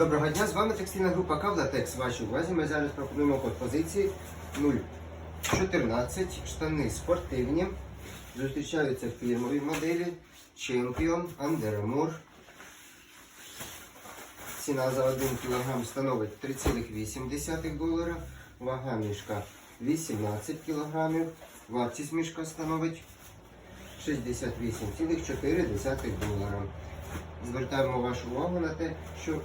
Доброго дня, з вами текстильна група Кавлатекс. Вашій увазі ми зараз пропонуємо код позиції 014. Штани спортивні. Зустрічаються в фірмові моделі Champion, Under. Ціна за 1 кг становить 3,8 долара. Вага мішка 18 кг. Вартість мішка становить 68,4 долара. Звертаємо вашу увагу на те, що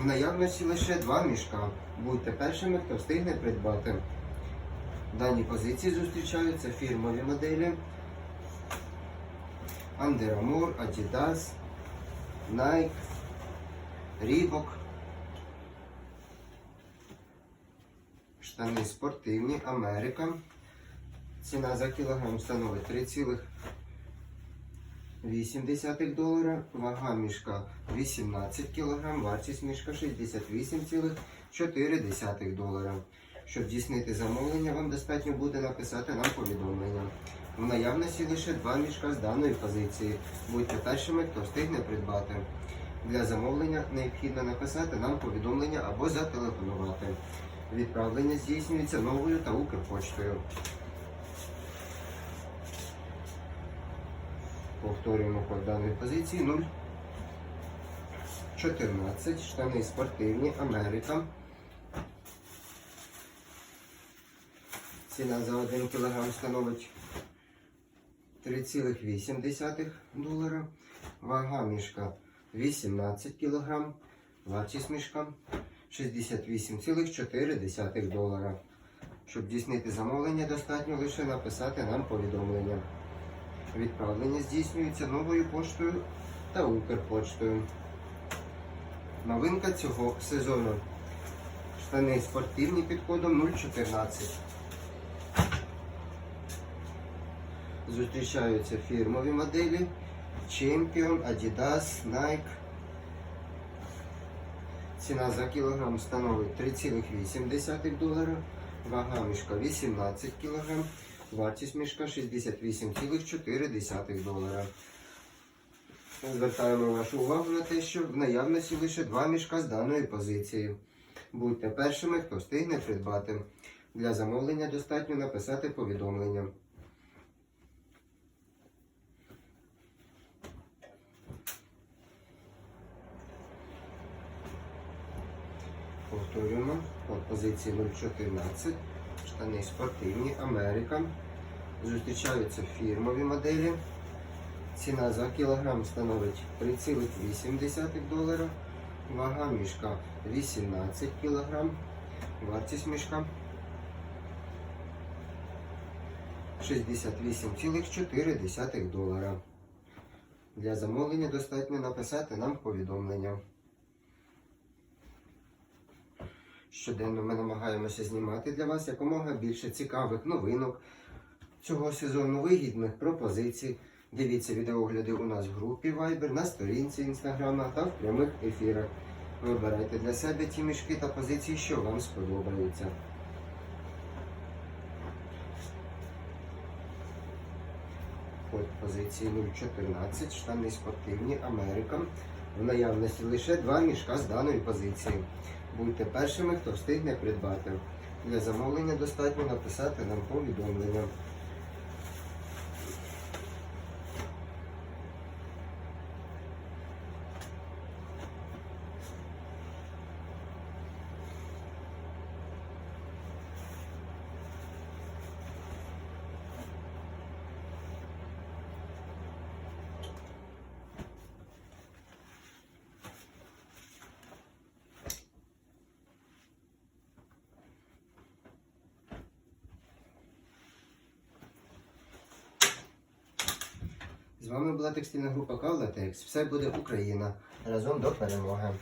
в наявності лише два мішка. Будьте першими, хто встигне придбати. В даній позиції зустрічаються фірмові моделі Under Armour, Adidas, Nike, Reebok. Штани спортивні, Америка. Ціна за кілограм становить 3,8 долара, вага мішка 18 кг, вартість мішка 68,4 долара. Щоб здійснити замовлення, вам достатньо буде написати нам повідомлення. В наявності лише два мішка з даної позиції. Будьте першими, хто встигне придбати. Для замовлення необхідно написати нам повідомлення або зателефонувати. Відправлення здійснюється новою та Укрпочтою. Повторюємо код даної позиції 014. Штани спортивні, Америка. Ціна за 1 кг становить 3,8 долара. Вага мішка 18 кг. Вартість мішка 68,4 долара. Щоб здійснити замовлення, достатньо лише написати нам повідомлення. Відправлення здійснюється новою поштою та Укрпоштою. Новинка цього сезону. Штани спортивні під кодом 014. Зустрічаються фірмові моделі Champion, Adidas, Nike. Ціна за кілограм становить 3,8 долара. Вага мішка 18 кг. Вартість мішка 68,4 долара. Звертаємо вашу увагу на те, що в наявності лише два мішка з даної позиції. Будьте першими, хто встигне придбати. Для замовлення достатньо написати повідомлення. Повторюємо, от позиції 014, штани спортивні, Америка. Зустрічаються фірмові моделі. Ціна за кілограм становить 3,8 долара. Вага мішка 18 кг. Вартість мішка 68,4 долара. Для замовлення достатньо написати нам повідомлення. Щоденно ми намагаємося знімати для вас якомога більше цікавих новинок цього сезону, вигідних пропозицій. Дивіться відеогляди у нас в групі Viber, на сторінці Інстаграма та в прямих ефірах. Вибирайте для себе ті мішки та позиції, що вам сподобаються. Код позиції 014, штани спортивні, Америка. В наявності лише два мішка з даної позиції. Будьте першими, хто встигне придбати. Для замовлення достатньо написати нам повідомлення. З вами була текстильна група Кавлатекс. Все буде Україна. Разом до перемоги.